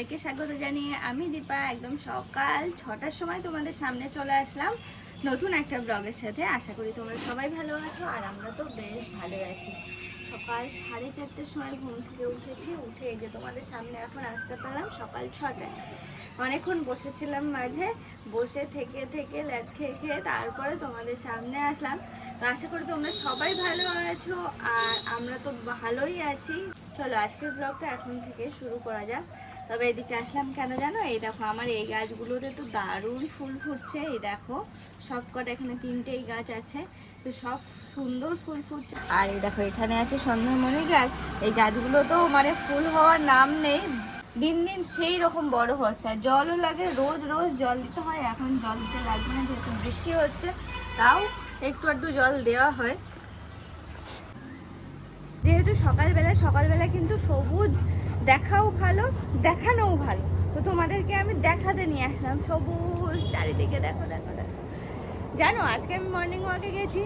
সবাইকে স্বাগত জানিয়ে আমি দীপা। একদম সকাল ছটার সময় তোমাদের সামনে চলে আসলাম নতুন একটা ব্লগের সাথে। আশা করি তোমরা সবাই ভালো আছো আর আমরা তো বেশ ভালো আছি। সকাল সাড়ে চারটের সময় ঘুম থেকে উঠেছি, উঠে যে তোমাদের সামনে এখন আসতে পারলাম সকাল ছটায়। অনেকক্ষণ বসেছিলাম মাঝে, বসে থেকে থেকে ল্যাদ খেয়ে খেয়ে তারপরে তোমাদের সামনে আসলাম। তো আশা করি তোমরা সবাই ভালো আছো আর আমরা তো ভালোই আছি। চলো আজকের ব্লগটা এখন থেকে শুরু করা যাক। তবে এদিকে আসলাম কেন জানো? এই দেখো, আমার এই গাছগুলোতে তো দারুণ ফুল ফুটছে। এই দেখো সব কটা এখানে তিনটেই গাছ আছে। তো সব সুন্দর ফুল ফুটছে। আর এই দেখো, এখানে আছে সন্ধ্যামণি গাছ। এই গাছগুলো তো মানে ফুল হওয়ার নাম নেই। দিন দিন সেই রকম বড় হচ্ছে। আর জলও লাগে, রোজ রোজ জল দিতে হয়। এখন জল দিতে লাগবে না, যেহেতু বৃষ্টি হচ্ছে, তাও একটু একটু জল দেওয়া হয়। যেহেতু সকালবেলা সকালবেলা কিন্তু সবুজ দেখাও ভালো, দেখানোও ভালো। তো তোমাদেরকে আমি দেখাতে নিয়ে আসলাম, সবুজ চারিদিকে দেখো দেখো দেখো। জানো, আজকে আমি মর্নিং ওয়াকে গেছি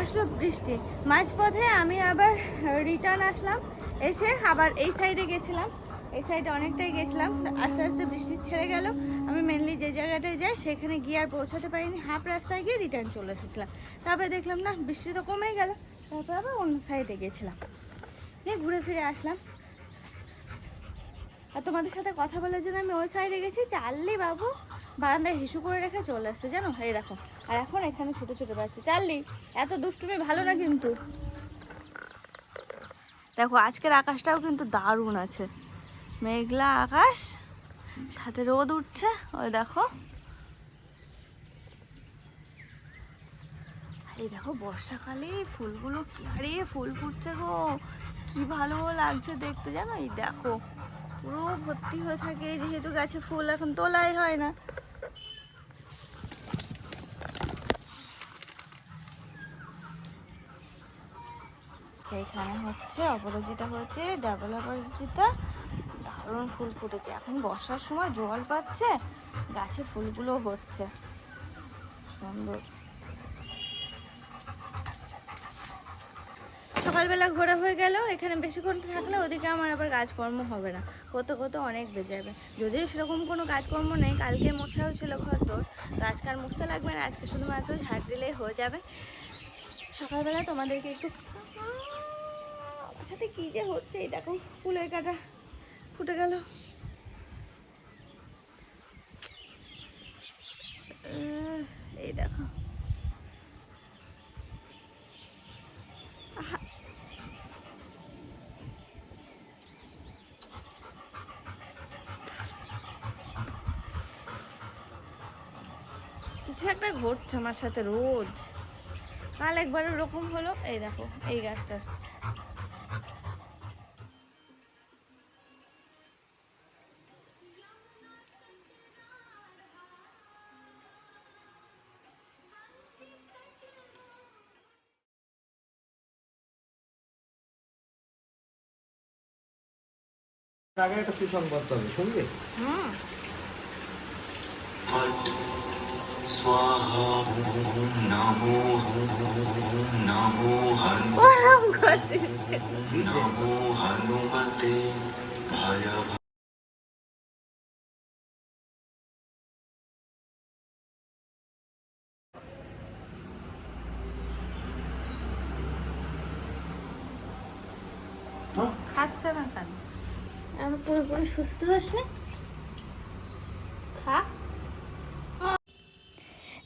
আসলো বৃষ্টি। মাঝপথে আমি আবার রিটার্ন আসলাম, এসে আবার এই সাইডে গেছিলাম। এই সাইডে অনেকটাই গেছিলাম, আস্তে আস্তে বৃষ্টি ছেড়ে গেল। আমি মেনলি যে জায়গাটায় যাই, সেখানে গিয়ে আর পৌঁছাতে পারিনি। হাফ রাস্তায় গিয়ে রিটার্ন চলে এসেছিলাম। তারপরে দেখলাম, না, বৃষ্টি তো কমেই গেল। তারপর আবার অন্য সাইডে গেছিলাম। নিয়ে ঘুরে ফিরে আসলাম। আর তোমাদের সাথে কথা বলার জন্য আমি ওই সাইডে গেছি চাললি বাবু বারান্দায় হিসু করে রেখে চলে আসছে, জানো? এই দেখো। আর এখন এখানে ছোট ছোট বাচ্চা। চাললি, এত দুষ্টুমি ভালো না কিন্তু। দেখো, আজকের আকাশটাও কিন্তু দারুণ আছে। মেঘলা আকাশ, সাথে রোদ উঠছে, ওই দেখো। এই দেখো, বর্ষাকালে ফুলগুলো কি আরে, ফুল ফুটছে গো। কি ভালো লাগছে দেখতে, জানো? এই দেখো। পুরো ভর্তি হয়ে থাকে যেহেতু গাছে ফুল এখন তোলাই হয় না। এইখানে হচ্ছে অপরাজিতা হচ্ছে ডাবল অপরাজিতা, দারুণ ফুল ফুটেছে। এখন বর্ষার সময় জল পাচ্ছে, গাছে ফুলগুলো হচ্ছে। সুন্দর। সকালবেলা ঘোরা হয়ে গেল, এখানে বেশিক্ষণ থাকলে ওদিকে আমার আবার কাজকর্ম হবে না। কত কত অনেক বেজে যাবে। যদিও সেরকম কোনো কাজকর্ম নেই, কালকে মোছাও ছিল ঘর তোর আজকে আর মুছতে লাগবে না, আজকে শুধুমাত্র ঝাড় দিলেই হয়ে যাবে। সকালবেলা তোমাদেরকে একটু আমার সাথে কী যে হচ্ছে, এই দেখো, ফুলের কাটা ফুটে গেল। এই দেখো। একটা ঘটছে আমার সাথে রোজ। কাল একবার ওরকম হলো এই দেখো এই গাছটার। আগে একটা সুসংবাদ পাবে শুনবে হুম। स्वाहा ॐ नमो नमो हनु ওরম করছিস কেন? नमो हनुमते भय খাচ্ছে না কেন আমি পুরোপুরি সুস্থ হচ্ছে খা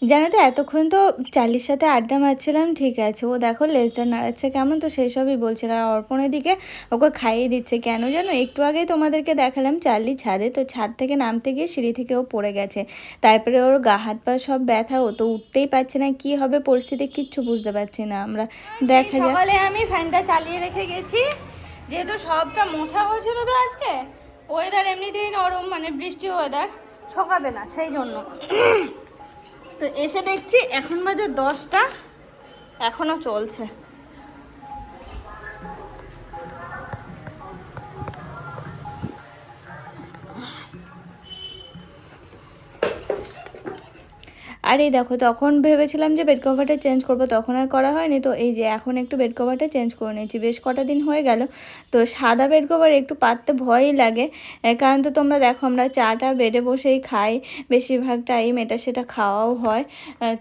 জানো তো এতক্ষণ তো চার্লির সাথে আড্ডা মারছিলাম ঠিক আছে। ও দেখো লেজটা নাড়াচ্ছে কেমন তো সেই সবই বলছিল আর অর্পণের দিকে ওকে খাইয়ে দিচ্ছে কেন জানো? একটু আগেই তোমাদেরকে দেখালাম চার্লি ছাদে তো ছাদ থেকে নামতে গিয়ে সিঁড়ি থেকে ও পড়ে গেছে। তারপরে ওর গা হাত পা সব ব্যথা ও তো উঠতেই পারছে না কি হবে পরিস্থিতি কিচ্ছু বুঝতে পারছি না আমরা। দেখা যাক। সকালে আমি ফ্যানটা চালিয়ে রেখে গেছি যেহেতু সবটা মোছা হয়েছিল তো আজকে ওয়েদার এমনিতেই নরম মানে বৃষ্টি ওয়েদার শোকাবে না সেই জন্য। তো এসে দেখছি এখন বাজে দশটা এখনও চলছে। আর এই দেখো, তখন ভেবেছিলাম যে বেড কভারটা চেঞ্জ করব, তখন আর করা হয়নি। তো এই যে এখন একটু বেড কভারটা চেঞ্জ করে নিয়েছি। বেশ কটা দিন হয়ে গেল। তো সাদা বেড কভার একটু পাততে ভয়ই লাগে। কারণ তো তোমরা দেখো, আমরা চাটা বেডে বসেই খাই। বেশিরভাগ টাইম এটা সেটা খাওয়াও হয়।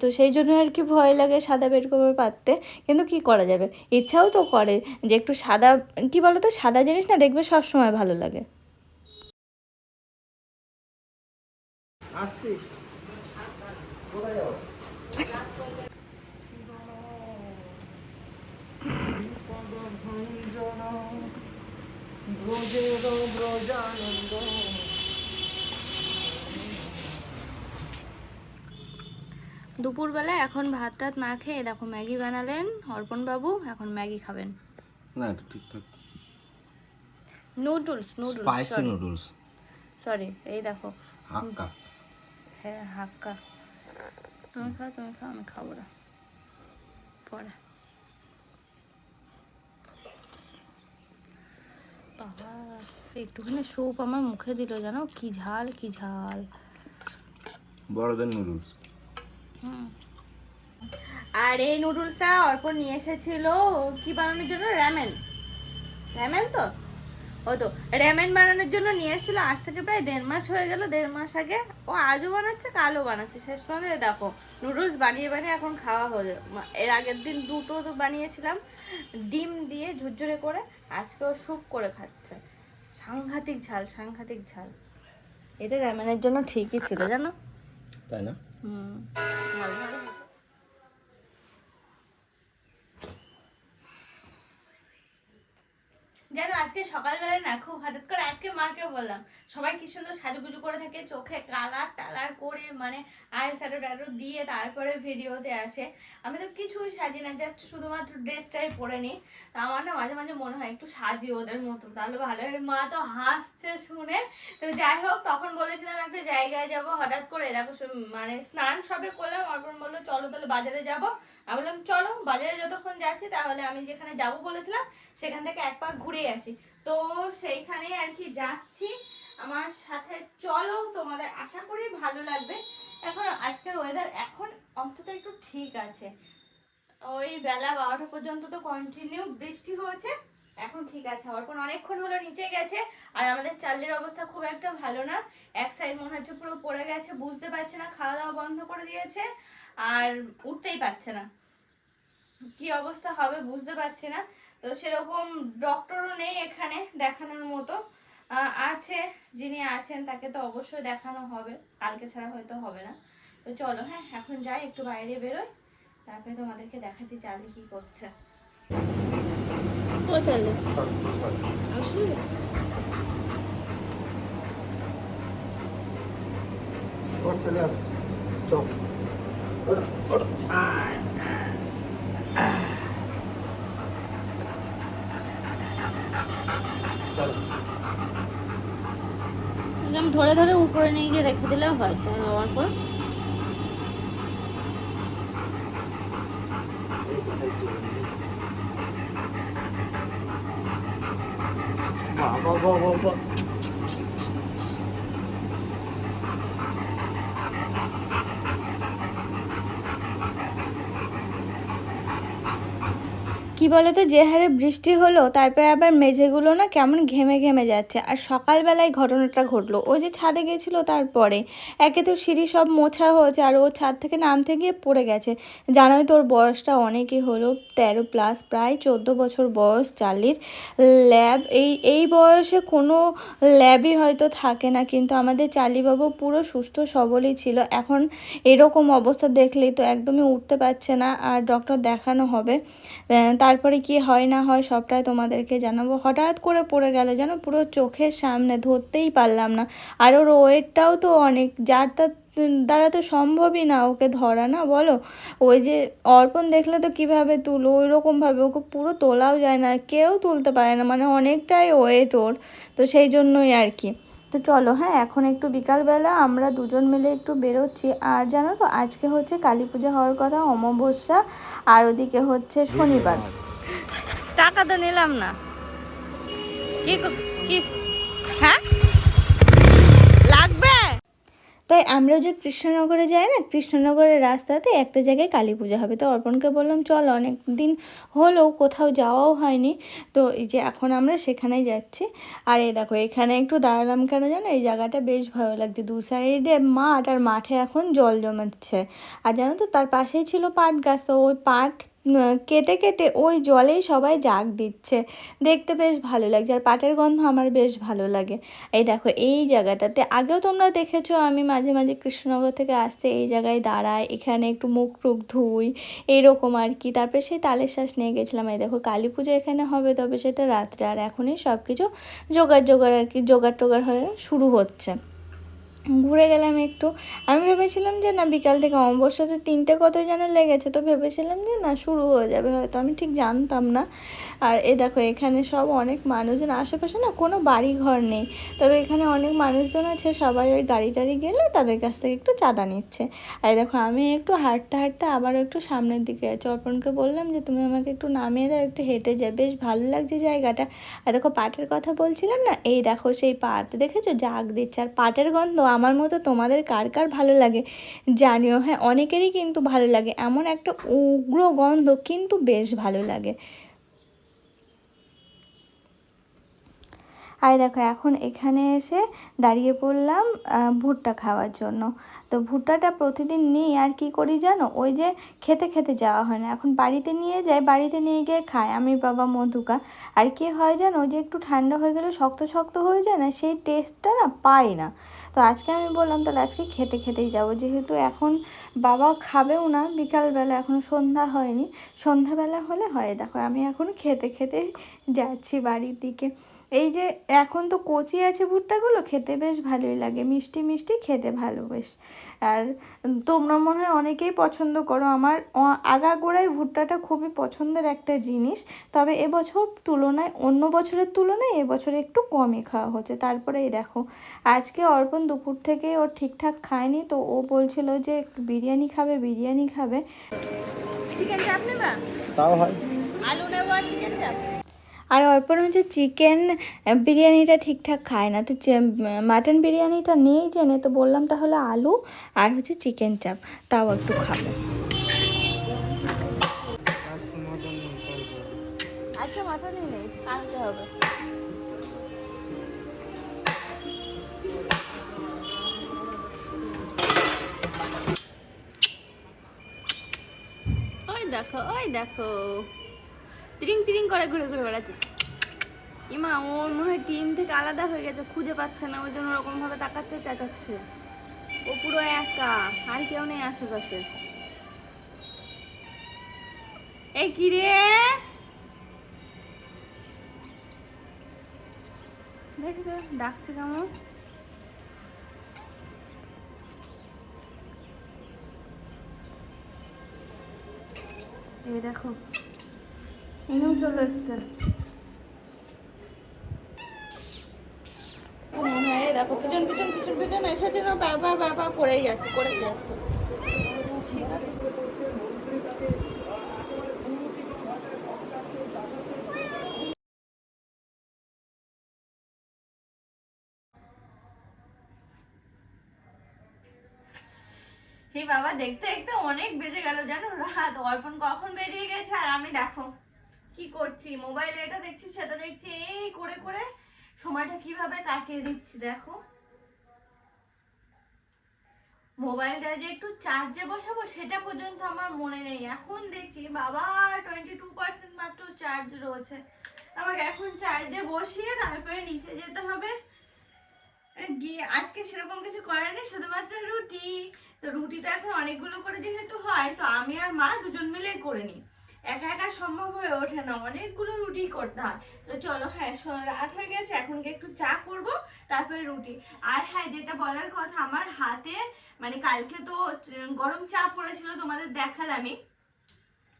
তো সেই জন্য আর কি ভয় লাগে সাদা বেড কভার পাততে। কিন্তু কি করা যাবে? ইচ্ছাও তো করে যে একটু সাদা, কি বলো তো সাদা জিনিস না দেখবে সব সময় ভালো লাগে। যাও দুপুরবেলা এখন ভাত টাত না খেয়ে দেখো ম্যাগি বানালেন অর্পণ বাবু এখন ম্যাগি খাবেন। না একটু ঠিকঠাক noodles noodles spicy noodles. Sorry এই দেখো। হাক্কা। হ্যাঁ হাক্কা। তুমি খাও তুমি খাও আমি খাব না পরে বাবা একটুখানি স্যুপ আমার মুখে দিল জানো? কি ঝাল কি ঝাল। বড়দের নুডলস আর এই নুডলসটা অর্পণ নিয়ে এসেছিল কি বানানোর জন্য? র্যামেন র্যামেন তো? ও তো র্যামেন বানানোর জন্য নিয়ে এসেছিল আজ থেকে প্রায় দেড় মাস হয়ে গেল দেড় মাস আগে। ও আজও বানাচ্ছে কালও বানাচ্ছে। শেষ পর্যন্ত দেখো নুডলস বানিয়ে বানিয়ে এখন খাওয়া হলো। এর আগের দিন দুটো তো বানিয়েছিলাম ডিম দিয়ে ঝুরঝুরে করে আজকে ও স্যুপ করে খাচ্ছে। সাংঘাতিক ঝাল সাংঘাতিক ঝাল। এটা র্যামেনের জন্য ঠিকই ছিল জানো? তাই না? হুম ঝাল ঝাল। জানো, আজকে সকালবেলায় না খুব হঠাৎ করে আজকে মাকে বললাম, সবাই কি সুন্দর সাজুগুজু করে থাকে, চোখে কালার টালার করে মানে আই শ্যাডো ট্যাডো দিয়ে তারপরে ভিডিওতে আসে। আমি তো কিছুই সাজি না জাস্ট শুধুমাত্র ড্রেসটাই পরে নিই। তা আমার না মাঝে মাঝে মনে হয় একটু সাজি ওদের মতো, তাহলে ভালো হয়। মা তো হাসছে শুনে। তো যাই হোক, তখন বলেছিলাম একটা জায়গায় যাব, হঠাৎ করে দেখো মানে স্নান সবে করলাম, অর্পণ বলল, চলো তাহলে বাজারে যাব। আমি বললাম, চলো, বাজারে যতক্ষণ যাচ্ছি, তাহলে আমি যেখানে যাব বলেছিলাম, সেখান থেকে এক পাক ঘুরে আসি। তো সেইখানেই আর কি যাচ্ছি। আমার সাথে চলো, তোমাদের আশা করি ভালো লাগবে। এখন আজকের ওয়েদার এখন অন্তত একটু ঠিক আছে। ওই বেলা বারোটা পর্যন্ত তো কন্টিনিউ বৃষ্টি হয়েছে, এখন ঠিক আছে। অর্পণ অনেকক্ষণ হলো নিচে গেছে, আর আমাদের চালের অবস্থা খুব একটা ভালো না। এক সাইড মনে হচ্ছে পুরো পড়ে গেছে, বুঝতে পারছে না খাওয়া দাওয়া বন্ধ করে দিয়েছে। আর উঠতেই পারছে না। কি অবস্থা হবে বুঝতে পারছি না। তো সেরকম ডক্টরও নেই এখানে দেখানোর মতো। আছে যিনি আছেন তাকে তো অবশ্যই দেখানো হবে। কালকে ছাড়া হয়তো হবে না। তো চলো হ্যাঁ এখন যাই একটু বাইরে বেরোই। তারপরে তোমাদেরকে দেখাচ্ছি চালি কি করছে। ও চালি আসলে চলে। একদম ধরে ধরে উপরে নিয়ে গিয়ে রেখে দিলেও হয় চা হওয়ার পর। বাবা বাবা বাবা কি বলতো যে হারে বৃষ্টি হলো তারপরে আবার মেঝেগুলো না কেমন ঘেমে ঘেমে যাচ্ছে। আর সকালবেলায় ঘটনাটা ঘটলো। ও যে ছাদে গেছিল তারপরে। একে তো সিঁড়ি সব মোছা হয়েছে আর ও ছাদ থেকে নামতে গিয়ে পড়ে গেছে। জানোই তোর বয়সটা অনেকই হলো তেরো প্লাস প্রায় চোদ্দ বছর বয়স চার্লির ল্যাব। এই এই বয়সে কোনো ল্যাবই হয়তো থাকে না কিন্তু আমাদের চালিবাবু পুরো সুস্থ সবলই ছিল। এখন এরকম অবস্থা দেখলেই তো একদমই উঠতে পারছে না আর ডক্টর দেখানো হবে। আহ, তারপরে কি হয় না হয় সবটাই তোমাদেরকে জানাব। হঠাৎ করে পড়ে গেল যেন পুরো চোখের সামনে ধরতেই পারলাম না। আর ওর ওয়েটটাও তো অনেক যার তার দ্বারা তো সম্ভবই না ওকে ধরা না বলো? ওই যে অর্পণ দেখলে তো কীভাবে তুলো ওই রকমভাবে ওকে পুরো তোলাও যায় না কেউ তুলতে পারে না মানে অনেকটাই ওয়েট ওর তো সেই জন্যই আর কি। তো চলো হ্যাঁ এখন একটু বিকালবেলা আমরা দুজন মিলে একটু বেরোচ্ছি। আর জানো তো আজকে হচ্ছে কালী পুজো হওয়ার কথা অমাবস্যা আর ওদিকে হচ্ছে শনিবার। টাকা তো নিলাম না। কি কি হ্যাঁ? লাগবে? তাই আমরা যে কৃষ্ণনগরে যাই না, কৃষ্ণনগরের রাস্তাতে একটা জায়গায় কালী পূজা হবে। তো অর্পণকে বললাম, চল অনেক দিন হলেও কোথাও যাওয়াও হয়নি। তো এই যে এখন আমরা সেখানেই যাচ্ছি। আর এই দেখো, এখানে একটু দাঁড়ালাম কেন জানো? এই জায়গাটা বেশ ভালো লাগছে। দু সাইডে মাঠ আর মাঠে এখন জল জমাচ্ছে। আর জানো তো, তার পাশেই ছিল পাট গাছ। তো ওই পাট কেটে কেটে ওই জলেই সবাই জাগ দিচ্ছে। দেখতে বেশ ভালো লাগছে। আর পাটের গন্ধ আমার বেশ ভালো লাগে। এই দেখো, এই জায়গাটাতে আগেও তোমরা দেখেছ, আমি মাঝে মাঝে কৃষ্ণনগর থেকে আসতে এই জায়গায় দাঁড়াই, এখানে একটু মুখ টুক ধুই এইরকম আর কি। তারপরে সেই তালের শ্বাস নিয়ে গেছিলাম। এই দেখো, কালী পুজো এখানে হবে, তবে সেটা রাত্রে। আর এখনই সব কিছু জোগাড় জোগাড় আর কি, জোগাড় টোগাড় হয়ে শুরু হচ্ছে। ঘুরে গেলাম একটু। আমি ভেবেছিলাম যে না, বিকাল থেকে অমাবস্যাতে তিনটে কত যেন লেগেছে, তো ভেবেছিলাম যে না, শুরু হয়ে যাবে হয়তো, আমি ঠিক জানতাম না। আর এ দেখো, এখানে সব অনেক মানুষজন, আশেপাশে না কোনো বাড়ি ঘর নেই। তবে এখানে অনেক মানুষজন আছে, সবাই ওই গাড়ি টাড়ি গেলে তাদের কাছ থেকে একটু চাঁদা নিচ্ছে। আর দেখো, আমি একটু হাঁটতে হাঁটতে আবারও একটু সামনের দিকে আছি। অর্পণকে বললাম যে, তুমি আমাকে একটু নামিয়ে দাও, একটু হেঁটে যাই বেশ ভালো লাগছে জায়গাটা। আর দেখো, পাটের কথা বলছিলাম না, এই দেখো, সেই পাট, দেখেছ? জাগ দিচ্ছে। আর পাটের গন্ধ আমার মতো তোমাদের কার কার ভালো লাগে? জানিও হ্যাঁ অনেকেরই কিন্তু ভালো লাগে। এমন একটা উগ্র গন্ধ কিন্তু বেশ ভালো লাগে। আর দেখো, এখন এখানে এসে দাঁড়িয়ে পড়লাম ভুট্টা খাওয়ার জন্য। তো ভুট্টাটা প্রতিদিন নিই, আর কি করি জানো? ওই যে খেতে খেতে যাওয়া হয় না। এখন বাড়িতে নিয়ে যাই, বাড়িতে নিয়ে গিয়ে খাই। আমি বাবা মধুকা। আর কি হয় জানো? যে একটু ঠান্ডা হয়ে গেলে, শক্ত শক্ত হয়ে যায় না, সেই টেস্টটা না পাই না। তো আজকে আমি বললাম, তাহলে আজকে খেতে খেতেই যাব। যেহেতু এখন বাবা খাবেও না, বিকালবেলা এখনও সন্ধ্যা হয়নি। সন্ধ্যাবেলা হলে হয়, দেখো আমি এখন খেতে খেতে যাচ্ছি বাড়ির দিকে। এই যে এখন তো কচি আছে ভুট্টাগুলো খেতে বেশ ভালোই লাগে মিষ্টি মিষ্টি খেতে ভালো বেশ। আর তোমরা মনে হয় অনেকেই পছন্দ করো আমার আগাগোড়ায় ভুট্টাটা খুবই পছন্দের একটা জিনিস। তবে এবছর তুলনায় অন্য বছরের তুলনায় এবছরে একটু কমই খাওয়া হচ্ছে। তারপরে এই দেখো আজকে অর্পণ দুপুর থেকে ও ঠিকঠাক খায়নি তো ও বলছিল যে একটু বিরিয়ানি খাবে বিরিয়ানি খাবে। চিকেন চাপ নেবা? তাও হয়। আলু নেব আর চিকেন চাপ আর অর্পণ হচ্ছে চিকেন বিরিয়ানিটা ঠিকঠাক খায় না। তো মাটন বিরিয়ানিটা নেই জেনে তো বললাম তাহলে আলু আর হচ্ছে চিকেন চাপ তাও একটু খাব। আজকে মাটনই নেই ওই দেখো ওই দেখো। তিরিং তিরিং করে ঘুরে ঘুরে বেড়াচ্ছে। ইমা ওর মনে হয় টিম থেকে আলাদা হয়ে গেছে, খুঁজে পাচ্ছে না, ওই জন্য ওরকমভাবে তাকাচ্ছে, চেঁচাচ্ছে। ও পুরো একা, আর কেউ নেই আশেপাশে। এই কি রে? দেখছ, ডাকছে কেমন? এই দেখো। ইনিও চলে এসছে। ও এই দেখো পিছন পিছন পিছন পিছন এসে যেন বাবা বাবা করেই যাচ্ছে করে যাচ্ছে। হে বাবা দেখতে দেখতে অনেক বেজে গেল জানো? রাত অর্পণ কখন বেরিয়ে গেছে? আর আমি দেখো। কি করছি? মোবাইলে এটা দেখছি, সেটা দেখছি, এই করে করে সময়টা কীভাবে কাটিয়ে দিচ্ছি দেখো। মোবাইলটা যে একটু চার্জে বসাবো, সেটা পর্যন্ত আমার মনে নেই। এখন দেখছি বাবা টোয়েন্টি টু পার্সেন্ট মাত্র চার্জ রয়েছে। আমাকে এখন চার্জে বসিয়ে তারপরে নিচে যেতে হবে। গিয়ে আজকে সেরকম কিছু করার নেই, শুধুমাত্র রুটি। তো রুটিটা এখন অনেকগুলো করে যেহেতু হয়, তো আমি আর মা দুজন মিলে করে নিই। একা একা সম্ভব হয়ে ওঠে না। অনেকগুলো রুটি করতে হয়। তো চলো হ্যাঁ রাত হয়ে গেছে, এখন একটু চা করব, তারপরে রুটি। আর হ্যাঁ যেটা বলার কথা, আমার হাতে মানে কালকে তো, গরম চা পড়েছিল, তোমাদের দেখালামই।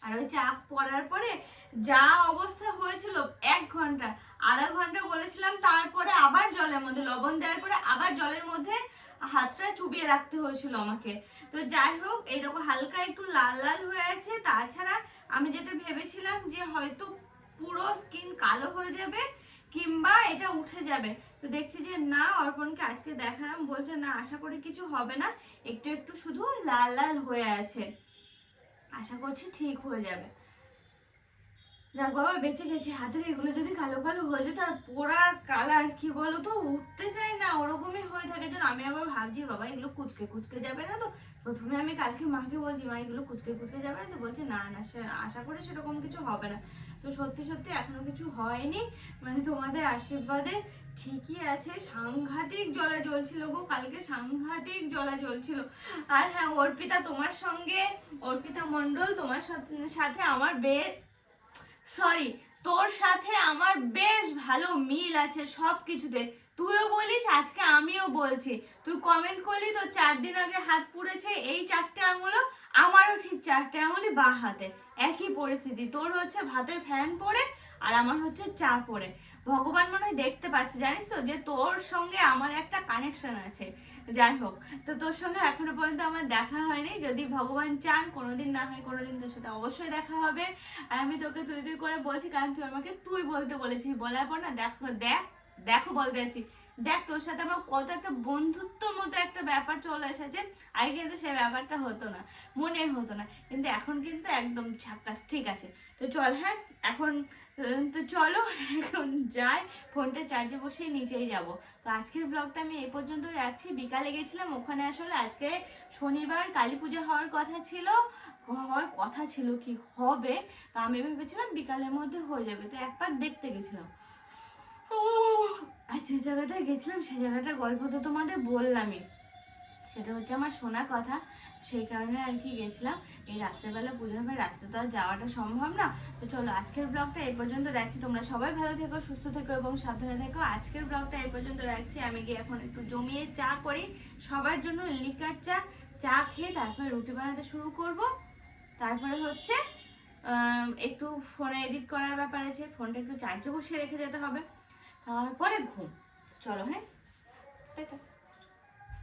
আর ওই চা পড়ার পরে যা অবস্থা হয়েছিল, এক ঘণ্টা, আধা ঘণ্টা বলেছিলাম, তারপরে আবার জলের মধ্যে, লবণ দেওয়ার পরে আবার জলের মধ্যে হাতটা চুবিয়ে রাখতে হয়েছিল আমাকে। তো যাই হোক, এই দেখো, হালকা একটু লাল লাল হয়ে আছে, তাছাড়া আমি যেটা ভেবেছিলাম যে হয়তো পুরো স্কিন কালো হয়ে যাবে কিংবা এটা উঠে যাবে। তো দেখছি যে না, অর্পণকে আজকে দেখালাম, বলছে না, আশা করি কিছু হবে না। একটু একটু শুধু লাল লাল হয়ে আছে। আশা করছি ঠিক হয়ে যাবে। যাক বাবা, বেঁচে গেছি। হাতের এগুলো যদি কালো কালো হয়ে যেত আর পোড়ার কালার কি বলো তো উঠতে চায় না, ওরকমই হয়ে থাকে। যেন আমি আবার ভাবছি, বাবা, এগুলো কুচকে কুচকে যাবে না তো? প্রথমে আমি কালকে মাকে বলছি, মা, এগুলো কুচকে কুচকে যাবে না তো? বলছে, না না, সে আশা করে সেরকম কিছু হবে না। তো সত্যি সত্যি এখনও কিছু হয়নি। মানে তোমাদের আশীর্বাদে ঠিকই আছে। সাংঘাতিক জলা জ্বলছিল গো, কালকে সাংঘাতিক জলা জ্বলছিল। আর হ্যাঁ অর্পিতা তোমার সঙ্গে, অর্পিতা মণ্ডল তোমার সাথে- আমার বে সরি তোর সাথে আমার বেশ ভালো মিল আছে সব কিছুতে তুইও বলিস, আজকে আমিও বলছি। তুই কমেন্ট করলি তোর চার দিন আগে হাত পুড়েছে এই চারটে আঙুলো আমারও ঠিক চারটে আঙুলি বা হাতে। একই পরিস্থিতি, তোর হচ্ছে ভাতের ফ্যান পড়ে আর আমার হচ্ছে চা পড়ে ভগবান মনে হয় দেখতে পাচ্ছে, জানিস তো? যে তোর সঙ্গে আমার একটা কানেকশন আছে। যাই হোক, তো তোর সঙ্গে এখনও পর্যন্ত আমার দেখা হয়নি। যদি ভগবান চান, কোনোদিন না হয় কোনোদিন তোর সাথে অবশ্যই দেখা হবে। আর আমি তোকে তুই তুই করে বলছি, কারণ তুই আমাকে তুই বলতে বলেছিস। বলার পর না, দেখো, দেখ, দেখো বলতে যাচ্ছি। দেখ, তোর সাথে আমার কত একটা বন্ধুত্বর মতো একটা ব্যাপার চলে এসেছে। আগে কিন্তু সেই ব্যাপারটা হতো না, মনে হতো না। কিন্তু এখন কিন্তু একদম ছাক্কাস ঠিক আছে? তো চল হ্যাঁ? এখন তো চলো, এখন যাই, ফোনটা চার্জে বসিয়ে নিচেই যাব। তো আজকের ব্লগটা আমি এই পর্যন্ত রাখছি। বিকালে গেছিলাম, ওখানে আসলে আজকে শনিবার, কালী পুজো হওয়ার কথা ছিল। হওয়ার কথা ছিল কি হবে? তো আমি ভেবেছিলাম বিকালের মধ্যে হয়ে যাবে। তো একবার দেখতে গেছিলাম। আর যে জায়গাটায় গেছিলাম সেই জায়গাটার গল্প তো তোমাদের বললামই। সেটা হচ্ছে আমার শোনা কথা। সেই কারণে আর কি গেছিলাম। এই রাত্রেবেলা পুজো হবে, রাত্রে তো আর যাওয়াটা সম্ভব না। তো চলো, আজকের ব্লগটা এই পর্যন্ত রাখছি। তোমরা সবাই ভালো থেকো, সুস্থ থেকো এবং সাবধানে থেকো। আজকের ব্লগটা এই পর্যন্ত রাখছি। আমি গিয়ে এখন একটু জমিয়ে চা করি। সবার জন্য লিকার চা চা খেয়ে তারপরে রুটি বানাতে শুরু করব। তারপরে হচ্ছে একটু ফোনে এডিট করার ব্যাপার আছে। ফোনটা একটু চার্জে বসিয়ে রেখে যেতে হবে। তারপরে ঘুম। চলো হ্যাঁ? টাটা।